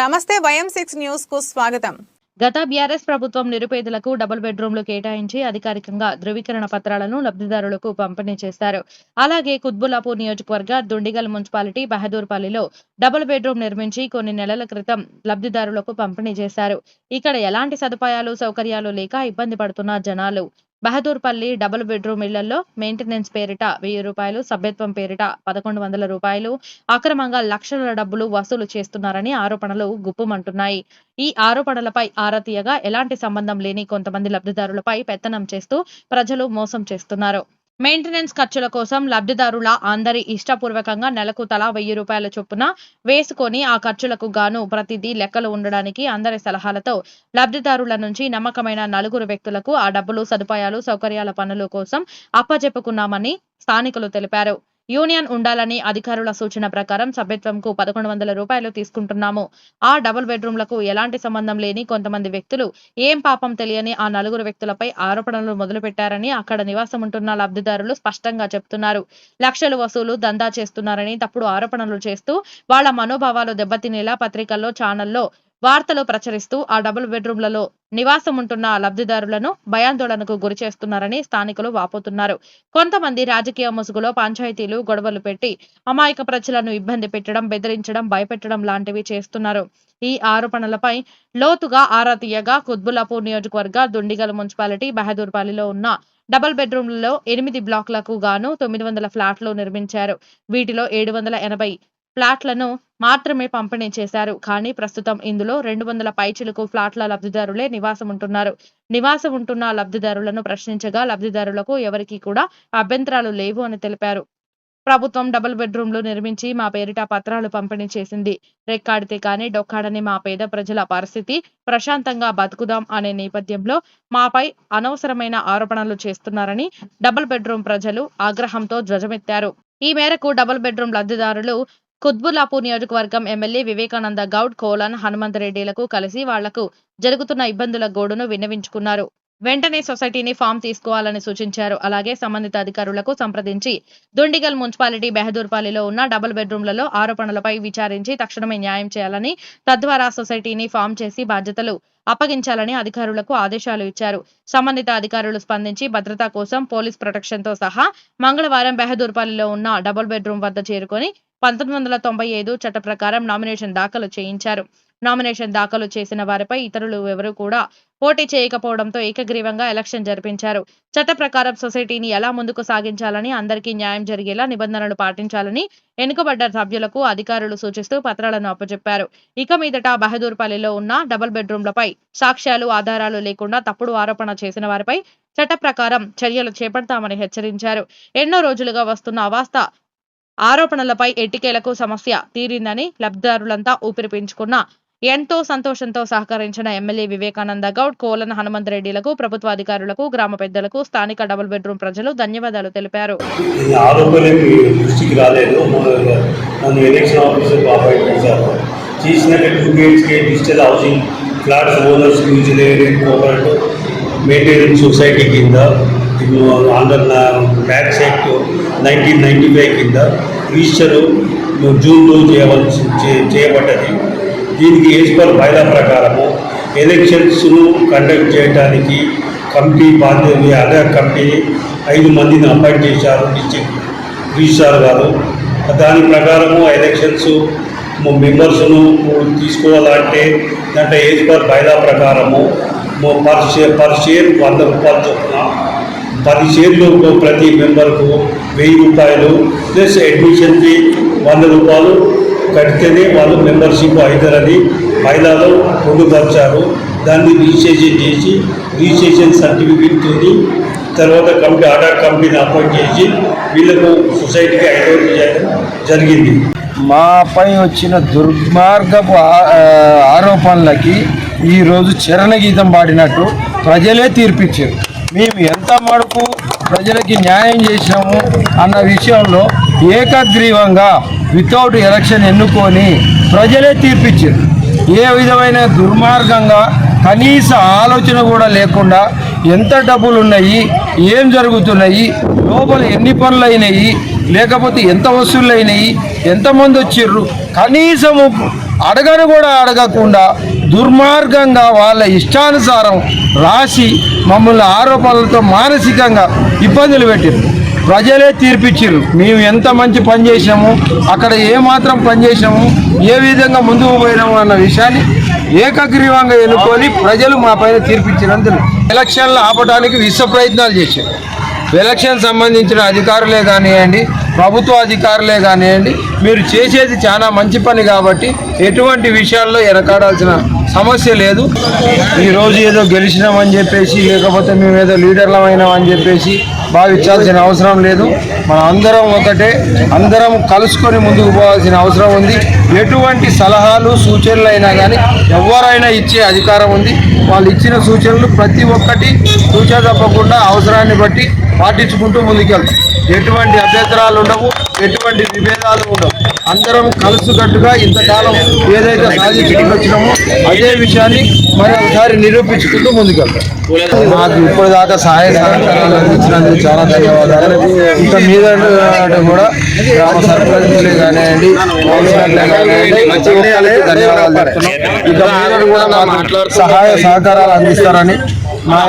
నమస్తే వయం సిక్స్ న్యూస్కు స్వాగతం. గత బీఆర్ఎస్ ప్రభుత్వం నిరుపేదలకు డబుల్ బెడ్రూమ్లు కేటాయించి అధికారికంగా ధృవీకరణ పత్రాలను లబ్ధిదారులకు పంపిణీ చేశారు. అలాగే కుత్బులాపూర్ నియోజకవర్గ దుండిగల్ మున్సిపాలిటీ బహదూర్పల్లిలో డబుల్ బెడ్రూమ్ నిర్మించి కొన్ని నెలల క్రితం లబ్ధిదారులకు పంపిణీ చేశారు. ఇక్కడ ఎలాంటి సదుపాయాలు సౌకర్యాలు లేక ఇబ్బంది పడుతున్న జనాలు? బహదూర్పల్లి డబుల్ బెడ్రూమ్ ఇళ్ళలో మెయింటెనెన్స్ పేరిట వెయ్యి రూపాయలు సభ్యత్వం పేరిట పదకొండు వందల రూపాయలు అక్రమంగా లక్షల డబ్బులు వసూలు చేస్తున్నారని ఆరోపణలు గుప్పుమంటున్నాయి. ఈ ఆరోపణలపై ఆరా తీయగా ఎలాంటి సంబంధం లేని కొంతమంది లబ్ధిదారులపై పెత్తనం చేస్తూ ప్రజలు మోసం చేస్తున్నారు. మెయింటెనెన్స్ ఖర్చుల కోసం లబ్ధిదారుల అందరి ఇష్టపూర్వకంగా నెలకు తలా వెయ్యి రూపాయల చొప్పున వేసుకొని ఆ ఖర్చులకు గాను ప్రతిదీ లెక్కలు ఉండడానికి అందరి సలహాలతో లబ్ధిదారుల నుంచి నమ్మకమైన నలుగురు వ్యక్తులకు ఆ డబ్బులు సదుపాయాలు సౌకర్యాల పనుల కోసం అప్పజెప్పుకున్నామని స్థానికులు తెలిపారు. యూనియన్ ఉండాలని అధికారుల సూచన ప్రకారం సభ్యత్వంకు పదకొండు వందల రూపాయలు తీసుకుంటున్నాము. ఆ డబుల్ బెడ్రూమ్లకు ఎలాంటి సంబంధం లేని కొంతమంది వ్యక్తులు ఏం పాపం తెలియని ఆ నలుగురు వ్యక్తులపై ఆరోపణలు మొదలుపెట్టారని అక్కడ నివాసం ఉంటున్న లబ్ధిదారులు స్పష్టంగా చెప్తున్నారు లక్షలు వసూలు దందా చేస్తున్నారని తప్పుడు ఆరోపణలు చేస్తూ వాళ్ళ మనోభావాలు దెబ్బతినేలా పత్రికల్లో ఛానల్లో వార్తలు ప్రచురిస్తూ ఆ డబుల్ బెడ్రూమ్లలో నివాసం ఉంటున్న లబ్ధిదారులను భయాందోళనకు గురి చేస్తున్నారని స్థానికులు వాపోతున్నారు. కొంతమంది రాజకీయ ముసుగులో పంచాయతీలు గొడవలు పెట్టి అమాయక ప్రజలను ఇబ్బంది పెట్టడం బెదిరించడం భయపెట్టడం లాంటివి చేస్తున్నారు. ఈ ఆరోపణలపై లోతుగా ఆరా తీయగా కుద్బులాపూర్ నియోజకవర్గ దుండిగల్ మున్సిపాలిటీ బహదూర్పాలిలో ఉన్న డబుల్ బెడ్రూమ్లలో ఎనిమిది బ్లాక్లకు గాను తొమ్మిది వందల ఫ్లాట్లు నిర్మించారు. వీటిలో ఏడు వందల ఎనభై ఫ్లాట్లను మాత్రమే పంపిణీ చేశారు. కానీ ప్రస్తుతం ఇందులో రెండు వందల పైచిలకు ఫ్లాట్ల లబ్ధిదారులే నివాసం ఉంటున్నారు. నివాసం ఉంటున్న లబ్ధిదారులను ప్రశ్నించగా లబ్ధిదారులకు ఎవరికీ కూడా అభ్యంతరాలు లేవు అని తెలిపారు. ప్రభుత్వం డబుల్ బెడ్రూమ్లు నిర్మించి మా పేరిట పత్రాలు పంపిణీ చేసింది. రెక్కాడితే కానీ డొక్కాడని మా పేద ప్రజల పరిస్థితి ప్రశాంతంగా బతుకుదాం అనే నేపథ్యంలో మాపై అనవసరమైన ఆరోపణలు చేస్తున్నారని డబుల్ బెడ్రూమ్ ప్రజలు ఆగ్రహంతో ధ్వజమెత్తారు. ఈ మేరకు డబుల్ బెడ్రూమ్ లబ్ధిదారులు కుత్బుల్లాపూర్ నియోజకవర్గం ఎమ్మెల్యే వివేకానంద గౌడ్ కోలన్ హనుమంత్ రెడ్డిలకు కలిసి వాళ్ళకు జరుగుతున్న ఇబ్బందుల గోడును విన్నవించుకున్నారు. వెంటనే సొసైటీని ఫామ్ తీసుకోవాలని సూచించారు. అలాగే సంబంధిత అధికారులకు సంప్రదించి దుండిగల్ మున్సిపాలిటీ బెహదూర్పాలిలో ఉన్న డబుల్ బెడ్రూమ్లలో ఆరోపణలపై విచారించి తక్షణమే న్యాయం చేయాలని తద్వారా సొసైటీని ఫామ్ చేసి బాధ్యతలు అప్పగించాలని అధికారులకు ఆదేశాలు ఇచ్చారు. సంబంధిత అధికారులు స్పందించి భద్రత కోసం పోలీస్ ప్రొటెక్షన్తో సహా మంగళవారం బెహదూర్పల్లిలో ఉన్న డబుల్ బెడ్రూమ్ వద్ద చేరుకొని పంతొమ్మిది వందల తొంభై ఐదు చట్ట ప్రకారం నామినేషన్ దాఖలు చేయించారు. నామినేషన్ దాఖలు చేసిన వారిపై ఇతరులు ఎవరూ కూడా పోటీ చేయకపోవడంతో ఏకగ్రీవంగా ఎలక్షన్ జరిపించారు. చట్ట ప్రకారం సొసైటీని ఎలా ముందుకు సాగించాలని అందరికీ న్యాయం జరిగేలా నిబంధనలు పాటించాలని ఎన్నుకబడ్డ సభ్యులకు అధికారులు సూచిస్తూ పత్రాలను అప్పచెప్పారు ఇక మీదట బహదూర్పల్లిలో ఉన్న డబుల్ బెడ్రూమ్లపై సాక్ష్యాలు ఆధారాలు లేకుండా తప్పుడు ఆరోపణ చేసిన వారిపై చట్ట ప్రకారం చర్యలు చేపడతామని హెచ్చరించారు. ఎన్నో రోజులుగా వస్తున్న అవాస్త ఆరోపణలపై ఎట్టికేలకు సమస్య తీరిందని లబ్ధిదారులంతా ఊపిరి పీల్చుకున్న ఎంతో సంతోషంతో సహకరించిన ఎమ్మెల్యే వివేకానంద గౌడ్ కోలన్ హనుమంత్ రెడ్డిలకు ప్రభుత్వ అధికారులకు గ్రామ పెద్దలకు స్థానిక డబుల్ బెడ్రూమ్ ప్రజలు ధన్యవాదాలు తెలిపారు. చేసినాక two BHK digital housing flats owners maintenance society కింద Andhra under tax act nineteen ninety five కింద రిజిస్టర్ జూన్లో చేయవలసి చే- చేయబడ్డది. దీనికి ఏజ్ పర్ ప్రకారము ఎలక్షన్స్ను కండక్ట్ చేయడానికి కమిటీ బాధ్యత అదే కమిటీ ఐదు మందిని అపాయింట్ చేశారు డిస్ట్రిక్ట్ రిజిస్ట్రార్ గారు. దాని ప్రకారము ఎలక్షన్స్ మెంబర్స్ను తీసుకోవాలంటే దాంట్లో ఏజ్ పర్ బైలా ప్రకారము పర్ షేర్ పర్ షేర్ వంద రూపాయలు చొప్పున పది షేర్లు ప్రతి మెంబర్కు వెయ్యి రూపాయలు ప్లస్ అడ్మిషన్ ఫీ వంద రూపాయలు కడితేనే వాళ్ళు మెంబర్షిప్ అవుతారని మహిళలు పొందుపరిచారు దాన్ని రిజిస్ట్రేషన్ చేసి రిజిస్ట్రేషన్ సర్టిఫికేట్ని తర్వాత కంపెనీ ఆర్డర్ కంపెనీని అపాయింట్ చేసి వీళ్ళకు సొసైటీకి ఐడెంటిఫై చేయడం జరిగింది. మాపై వచ్చిన దుర్మార్గపు ఆరోపణలకి ఈరోజు చరణగీతం పాడినట్టు ప్రజలే తీర్పిచ్చారు. మేము ఎంత మడుపు ప్రజలకి న్యాయం చేసినాము అన్న విషయంలో ఏకగ్రీవంగా వితౌట్ ఎలక్షన్ ఎన్నుకొని ప్రజలే తీర్పిచ్చారు. ఏ విధమైన దుర్మార్గంగా కనీస ఆలోచన కూడా లేకుండా ఎంత డబ్బులు ఉన్నాయి ఏం జరుగుతున్నాయి లోపల ఎన్ని పనులు అయినాయి లేకపోతే ఎంత వసూళ్ళు అయినాయి ఎంతమంది వచ్చిర్రు కనీసము అడగను కూడా అడగకుండా దుర్మార్గంగా వాళ్ళ ఇష్టానుసారం రాసి మమ్మల్ని ఆరోపణలతో మానసికంగా ఇబ్బందులు పెట్టారు. ప్రజలే తీర్పిచ్చిర్రు. మేము ఎంత మంచి పని చేసినాము అక్కడ ఏ మాత్రం పని చేసినాము ఏ విధంగా ముందుకు పోయినాము అన్న విషయాన్ని ఏకగ్రీవంగా ఎన్నుకొని ప్రజలు మా పైన తీర్పిచ్చినందుకు ఎలక్షన్లు ఆపడానికి విశ్వ ప్రయత్నాలు చేశారు ఎలక్షన్ సంబంధించిన అధికారులే కానివ్వండి ప్రభుత్వ అధికారులే కానివ్వండి మీరు చేసేది చాలా మంచి పని కాబట్టి ఎటువంటి విషయాల్లో వెనకాడాల్సిన సమస్య లేదు. ఈరోజు ఏదో గెలిచినామని చెప్పేసి లేకపోతే మేము ఏదో లీడర్లమైనామని చెప్పేసి భావించాల్సిన అవసరం లేదు. మన అందరం ఒకటే అందరం కలుసుకొని ముందుకు పోవాల్సిన అవసరం ఉంది. ఎటువంటి సలహాలు సూచనలు అయినా కానీ ఎవరైనా ఇచ్చే అధికారం ఉంది. వాళ్ళు ఇచ్చిన సూచనలు ప్రతి ఒక్కటి సూచన తప్పకుండా అవసరాన్ని బట్టి పాటించుకుంటూ ముందుకెళ్తాం ఎటువంటి అభ్యంతరాలు ఉండవు ఎటువంటి విభేదాలు ఉండవు. అందరం కలుసుకట్టుగా ఇంతకాలం ఏదైతే సాధించుకుంటూ వచ్చినామో అదే విషయాన్ని మరి ఒకసారి నిరూపించుకుంటూ ముందుకెళ్తాం మాకు ఇప్పటిదాకా సహాయ సహకారాలు అందించినందుకు చాలా ధన్యవాదాలు. ఇంకా మీద కూడా గ్రామ సర్పంచ్లే కానివ్వండి కౌన్సిలర్లే కానివ్వండి ధన్యవాదాలు చెప్తున్నాం. ఇక మీద కూడా మాకు సహాయ సహకారాలు అందిస్తారని మా